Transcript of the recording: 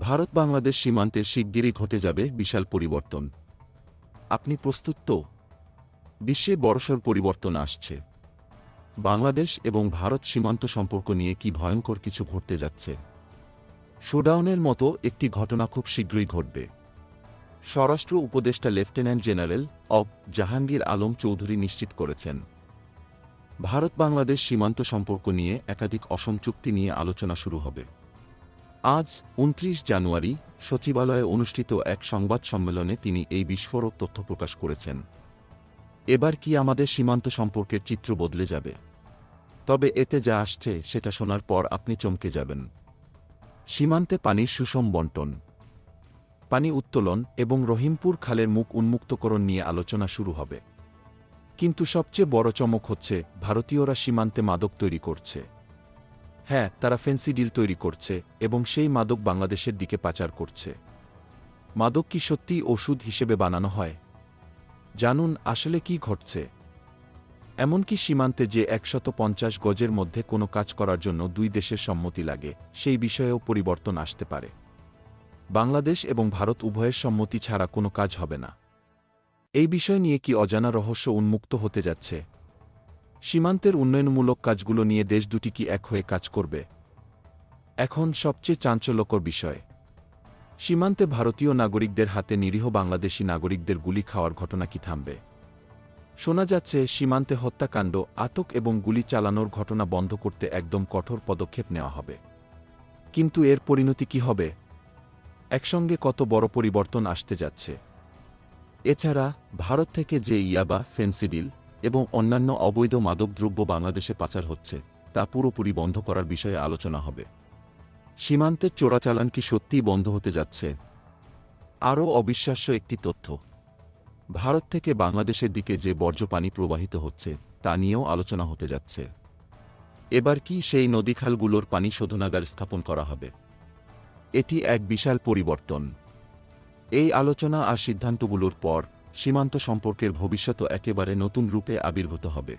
ভারত বাংলাদেশ সীমান্তের শিগগিরই ঘটে যাবে বিশাল পরিবর্তন। আপনি প্রস্তুত তো? বিশ্বে বড়সড় পরিবর্তন আসছে। বাংলাদেশ এবং ভারত সীমান্ত সম্পর্ক নিয়ে কি ভয়ঙ্কর কিছু ঘটতে যাচ্ছে? শোডাউনের মতো একটি ঘটনা খুব শীঘ্রই ঘটবে। স্বরাষ্ট্র উপদেষ্টা লেফটেন্যান্ট জেনারেল অব জাহাঙ্গীর আলম চৌধুরী নিশ্চিত করেছেন। ভারত বাংলাদেশ সীমান্ত সম্পর্ক নিয়ে একাধিক অসম চুক্তি নিয়ে আলোচনা শুরু হবে। আজ উনত্রিশ জানুয়ারি সচিবালয়ে অনুষ্ঠিত এক সংবাদ সম্মেলনে তিনি এই বিস্ফোরক তথ্য প্রকাশ করেছেন। এবার কি আমাদের সীমান্ত সম্পর্কের চিত্র বদলে যাবে? তবে এতে যা আসছে সেটা শোনার পর আপনি চমকে যাবেন। সীমান্তে পানির সুষম বন্টন, পানি উত্তোলন এবং রহিমপুর খালের মুখ উন্মুক্তকরণ নিয়ে আলোচনা শুরু হবে। কিন্তু সবচেয়ে বড় চমক হচ্ছে, ভারতীয়রা সীমান্তে মাদক তৈরি করছে। হ্যাঁ তারা ফেন্সিডিল তৈরি করছে এবং সেই মাদক বাংলাদেশের দিকে পাচার করছে। মাদক কি সত্যি ওষুধ হিসেবে বানানো হয়? জানুন আসলে কি ঘটছে। এমনকি সীমান্তে যে একশত পঞ্চাশ গজের মধ্যে কোনো কাজ করার জন্য দুই দেশের সম্মতি লাগে, সেই বিষয়েও পরিবর্তন আসতে পারে। বাংলাদেশ এবং ভারত উভয়ের সম্মতি ছাড়া কোনো কাজ হবে না। এই বিষয় নিয়ে কি অজানা রহস্য উন্মুক্ত হতে যাচ্ছে? সীমান্তের উন্নয়নমূলক কাজগুলো নিয়ে দেশ দুটি কি এক হয়ে কাজ করবে? এখন সবচেয়ে চাঞ্চল্যকর বিষয়। সীমান্তে ভারতীয় নাগরিকদের হাতে নিরীহ বাংলাদেশি নাগরিকদের গুলি খাওয়ার ঘটনা কি থামবে? শোনা যাচ্ছে, সীমান্তে হত্যাকাণ্ড, আটক এবং গুলি চালানোর ঘটনা বন্ধ করতে একদম কঠোর পদক্ষেপ নেওয়া হবে। কিন্তু এর পরিণতি কি হবে? একসঙ্গে কত বড় পরিবর্তন আসতে যাচ্ছে? এছাড়া, ভারত থেকে যে ইয়াবা, ফেন্সিডিল এবং অন্যান্য অবৈধ মাদকদ্রব্য বাংলাদেশে পাচার হচ্ছে, তা পুরোপুরি বন্ধ করার বিষয়ে আলোচনা হবে। সীমান্তের চোরাচালান কি সত্যিই বন্ধ হতে যাচ্ছে? আরও অবিশ্বাস্য একটি তথ্য। ভারত থেকে বাংলাদেশের দিকে যে বর্জ্য পানি প্রবাহিত হচ্ছে, তা নিয়েও আলোচনা হতে যাচ্ছে। এবার কি সেই নদীখালগুলোর পানি শোধনাগার স্থাপন করা হবে? এটি এক বিশাল পরিবর্তন। এই আলোচনা আর সিদ্ধান্তগুলোর পর সীমান্ত সম্পর্কের ভবিষ্যৎ একেবারে নতুন রূপে আবির্ভূত হবে।